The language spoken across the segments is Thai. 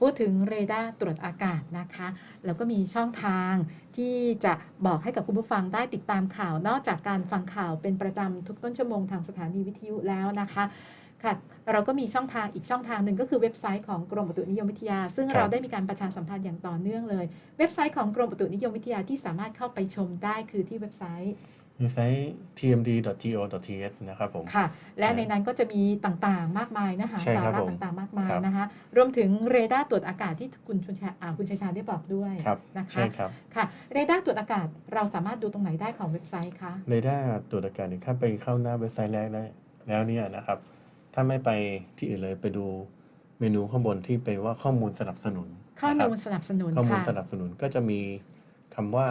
พูดถึงเรดาร์ตรวจอากาศนะคะ แล้วก็มีช่องทางที่จะบอกให้กับคุณผู้ฟังได้ติดตามข่าว นอกจากการฟังข่าวเป็นประจำทุกต้นชั่วโมงทางสถานีวิทยุแล้วนะคะค่ะเราก็มีช่องทางอีกช่องทางหนึ่งก็คือเว็บไซต์ของกรมอุตุนิยมวิทยา ซึ่งรเราได้มีการประชาสัมพันธ์อย่างต่อเนื่องเลย เว็บไซต์ของกรมอุตุนิยมวิทยาที่สามารถเข้าไปชมได้คือที่เว็บไซต์ เว็บไซต์ tmd.go.th นะครับผม ค่ะ และในนั้นก็จะมีต่างๆ มากมายเนื้อหาใช่สาครับระผมต่างๆ มากมายครับนะคะ รวมถึงเรดาร์ตรวจอากาศที่คุณชุนชาอ่าคุณชัยชาญได้บอกด้วยครับนะคะใช่ครับ ค่ะ เรดาร์ตรวจอากาศเราสามารถดูตรงไหนได้ของเว็บไซต์คะ เรดาร์ตรวจอากาศเนี่ยถ้าไปเข้าหน้าเว็บไซต์แรกได้แล้วเนี่ยนะครับ ถ้าไม่ไปที่อื่นเลยไปดูเมนูข้างบนที่เป็นว่าข้อมูลสนับสนุน ข้อนะคมูรับลสนับสนุน ข้อมูลค่ะสนับสนุนก็จะมีคำว่า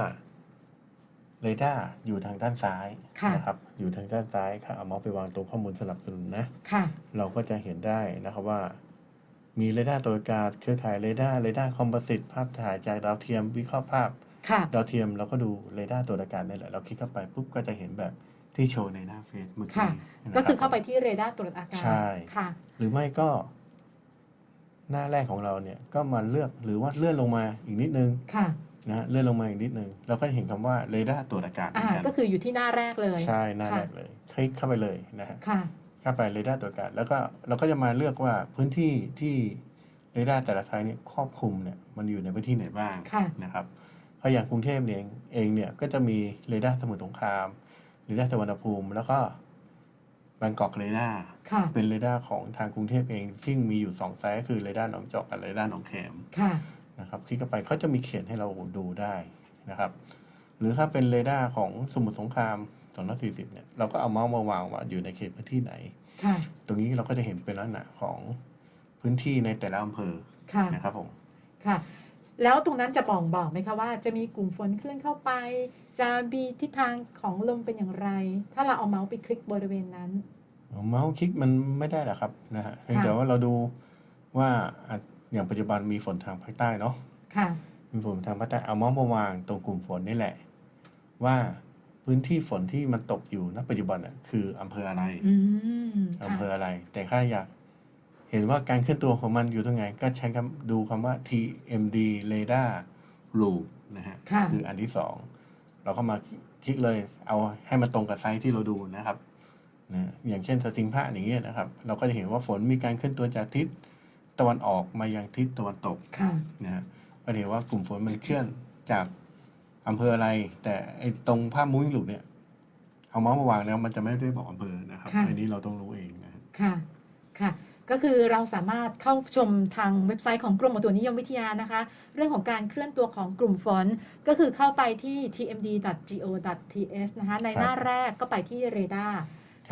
เรดาร์อยู่ทางด้านซ้ายค่ะนะครับอยู่ทางด้านซ้ายค่ะเอาเมาส์ไปวางตรงข้อมูลสนับสนุนนะค่ะ เราก็จะเห็นได้นะครับว่า มีเรดาร์ตรวจอากาศเครือข่ายเรดาร์เรดาร์คอมโพสิตภาพถ่ายจากดาวเทียมวิเคราะห์ภาพค่ะดาวเทียมเราก็ดูเรดาร์ตรวจอากาศนี่แหละเราคลิกเข้าไปปุ๊บก็จะเห็นแบบที่โชว์ในหน้าเฟซเมื่อกี้ค่ะนะก็รับคือเข้าไปที่เรดาร์ตรวจอากาศใช่ค่ะ หรือไม่ก็ หน้าแรกของเราเนี่ยก็มาเลือกหรือว่าเลื่อนลงมาอีกนิดนึงค่ะ นะฮะเลื่อนลงมาอีกนิดนึงเราก็จะเห็นคำว่าเรดาร์ตรวจอากาศเหมือ่าอนกันก็คืออยู่ที่หน้าแรกเลย ใช่หน้าค่ะแรกเลยคลิกเข้าไปเลยนะฮะค่ะเข้าไปเรดาร์ตรวจอากาศแล้วก็เราก็จะมาเลือกว่าพื้นที่ที่เรดาร์แต่ละครั้งเนี่ยครอบคลุมเนี่ยมันอยู่ในพื้นที่ไหนบ้างค่ะนะครับเพราะอย่างกรุงเทพเนี่ยเองเองเนี่ยก็จะมีเรดาร์สมุทรสงครามเรดาร์สุวรรณภูมิ แล้วก็บางกอกเรดาร์ค่ะเป็นเรดาร์ของทางกรุงเทพเองที่มีอยู่สองไซส์ก็คือเรดาร์หนองจอกกับเรดาร์หนองแขมค่ะ นะครับ คลิกเข้าไปเขาจะมีเขียนให้เราดูได้นะครับ หรือถ้าเป็นเรดาร์ของสมุทรสงคราม240เนี่ย เราก็เอาเมาส์มาวางว่าอยู่ในเขตพื้นที่ไหนค่ะตรงนี้เราก็จะเห็นเป็นลักษณะของพื้นที่ในแต่ละอำเภอค่ะนะครับผม ค่ะ แล้วตรงนั้นจะบอกบอกไหมคะว่า จะมีกลุ่มฝนเคลื่อนเข้าไป จะมีทิศทางของลมเป็นอย่างไร ถ้าเราเอาเมาส์ไปคลิกบริเวณนั้น เมาส์คลิกมันไม่ได้หรอกครับนะฮะเพียงแต่ว่าเราดูว่า อะอย่างปัจจุบันมีฝนทางภาคใต้เนาะค่ะ มีฝนทางภาคใต้เอาเมาส์มาวางตรงกลุ่มฝนนี่แหละ ว่าพื้นที่ฝนที่มันตกอยู่ณปัจจุบันอะคืออำเภออะไรอืมอำค่ะเภออะไร แต่ถ้าอยากเห็นว่าการเคลื่อนตัวของมันอยู่ตรงไหน ก็ใช้คำดูคำว่า TMD radar loop นะฮะค่ะ คืออันที่สองเราก็มาคลิกเลย เอาให้มันตรงกับไซส์ที่เราดูนะครับนะอย่างเช่นสติงพระอย่างเงี้ยนะครับ เราก็จะเห็นว่าฝนมีการเคลื่อนตัวจากทิศ ตะวันออกมายังทิศตะวันตกค่ะ นะฮะก็เห็นว่ากลุ่มฝนมันเคลื่อนจากอำเภออะไร แต่ไอ้ตรงภาพมุ้งลูกเนี่ย เอาเมาส์มาวางแล้วมันจะไม่ได้บอกอำเภอนะครับค่ะ อันนี้เราต้องรู้เองนะฮะค่ะ ค่ะ ก็คือเราสามารถเข้าชมทางเว็บไซต์ของกรมอุตุนิยมวิทยานะคะ เรื่องของการเคลื่อนตัวของกลุ่มฝน ก็คือเข้าไปที่ tmd.go.th นะคะ ในหน้าแรกก็ไปที่เรดาร์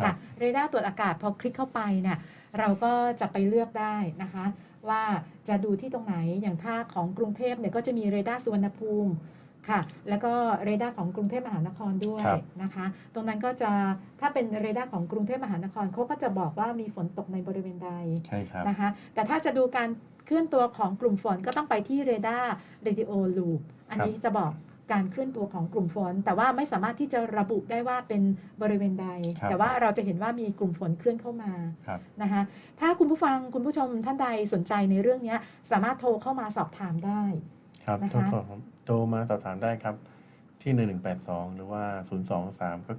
ครัค่ะบเรดาร์ตรวจอากาศพอคลิกเข้าไปเนี่ย เราก็จะไปเลือกได้นะคะ ว่าจะดูที่ตรงไหนอย่างถ้าของกรุงเทพเนี่ยก็จะมีเรดาร์สุวรรณภูมิค่ะ แล้วก็เรดาร์ของกรุงเทพมหานครด้วยครับนะคะ ตรงนั้นก็จะถ้าเป็นเรดาร์ของกรุงเทพมหานครเขาก็จะบอกว่ามีฝนตกในบริเวณใดใช่ครับนะคะ แต่ถ้าจะดูการเคลื่อนตัวของกลุ่มฝนก็ต้องไปที่เรดาร์เรดิโอลูปอันนี้จะบอก การเคลื่อนตัวของกลุ่มฝน แต่ว่าไม่สามารถที่จะระบุได้ว่าเป็นบริเวณใดครับแต่ว่าเราจะเห็นว่ามีกลุ่มฝนเคลื่อนเข้ามาครับนะคะถ้าคุณผู้ฟังคุณผู้ชมท่านใดสนใจในเรื่องนี้สามารถโทรเข้ามาสอบถามได้ครับนะคะโทรโทรโทรมาสอบถามได้ครับที่ 1182 หรือว่า 023 ก็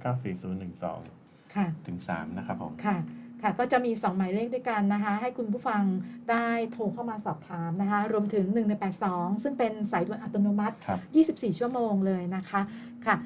94012 ค่ะ ถึง 3 นะครับผม ค่ะ ค่ะก็จะมี 2 หมายเลขด้วยกันนะคะ ให้คุณผู้ฟังได้โทรเข้ามาสอบถามนะคะ รวมถึง1 1 8 2 ซึ่งเป็นสายด่วนอัตโนมัติครับ24 ชั่วโมงเลยนะคะค่ะ